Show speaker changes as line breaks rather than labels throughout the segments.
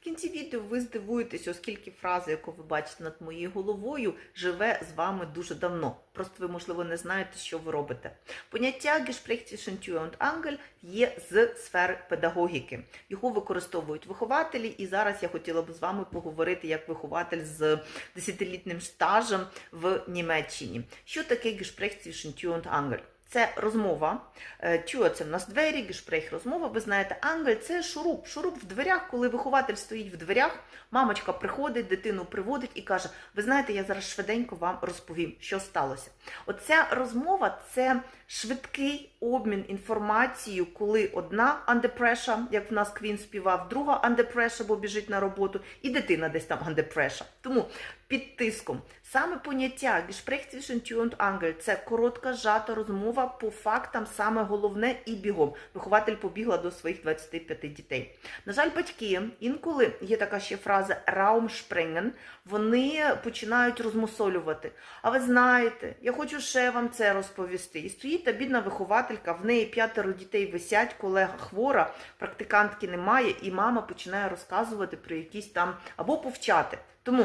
В кінці відео ви здивуєтесь, оскільки фраза, яку ви бачите над моєю головою, живе з вами дуже давно. Просто ви, можливо, не знаєте, що ви робите. Поняття Tür und Angel є з сфери педагогіки. Його використовують вихователі, і зараз я хотіла б з вами поговорити як вихователь з десятилітнім стажем в Німеччині. Що таке Gespräch zwischen Tür und Angel? Це розмова. Е, Тюа це в нас двері, гешпрейх розмова. Ви знаєте, ангель це шуруп. Шуруп в дверях, коли вихователь стоїть в дверях, мамочка приходить, дитину приводить і каже: Ви знаєте, я зараз швиденько вам розповім, що сталося. Оця розмова це швидкий обмін інформацією, коли одна pressure, як в нас Квін співав, друга pressure, бо біжить на роботу, і дитина десь там pressure. Тому під тиском. Саме поняття Gespräch zwischen Angel – це коротка, жата розмова по фактам, саме головне і бігом. Вихователь побігла до своїх 25 дітей. На жаль, батьки, інколи є така ще фраза Raumspringen, вони починають розмусолювати. А ви знаєте, я хочу ще вам це розповісти. І стоїть та бідна вихователька, в неї п'ятеро дітей висять, колега хвора, практикантки немає, і мама починає розказувати про якісь там або повчати. Тому.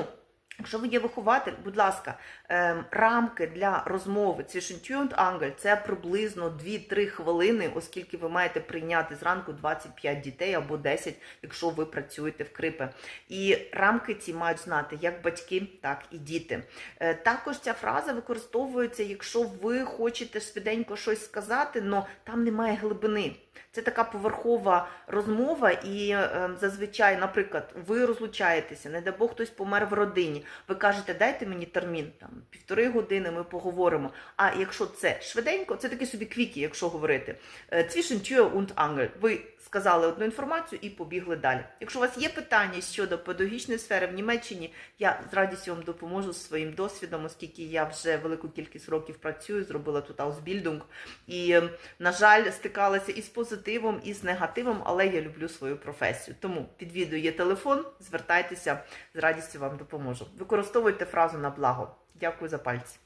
Якщо ви є вихователь, будь ласка, ем, рамки для розмови Zwischen Ангель це приблизно 2-3 хвилини, оскільки ви маєте прийняти зранку 25 дітей або 10, якщо ви працюєте в крипе. І рамки ці мають знати як батьки, так і діти. Е, Також ця фраза використовується, якщо ви хочете швиденько щось сказати, але там немає глибини. Це така поверхова розмова, і е, зазвичай, наприклад, ви розлучаєтеся, не дай Бог хтось помер в родині. Ви кажете, дайте мені термін, там півтори години ми поговоримо. А якщо це швиденько, це такі собі квіки, якщо говорити. Е, Zwischen Tür und Angel. Ви сказали одну інформацію і побігли далі. Якщо у вас є питання щодо педагогічної сфери в Німеччині, я з радістю вам допоможу зі своїм досвідом, оскільки я вже велику кількість років працюю, зробила тут Ausbildung. І, е, на жаль, стикалася і з позитивом, і з негативом, але я люблю свою професію. Тому під відео є телефон, звертайтеся, з радістю вам допоможу. Використовуйте фразу на благо. Дякую за пальці.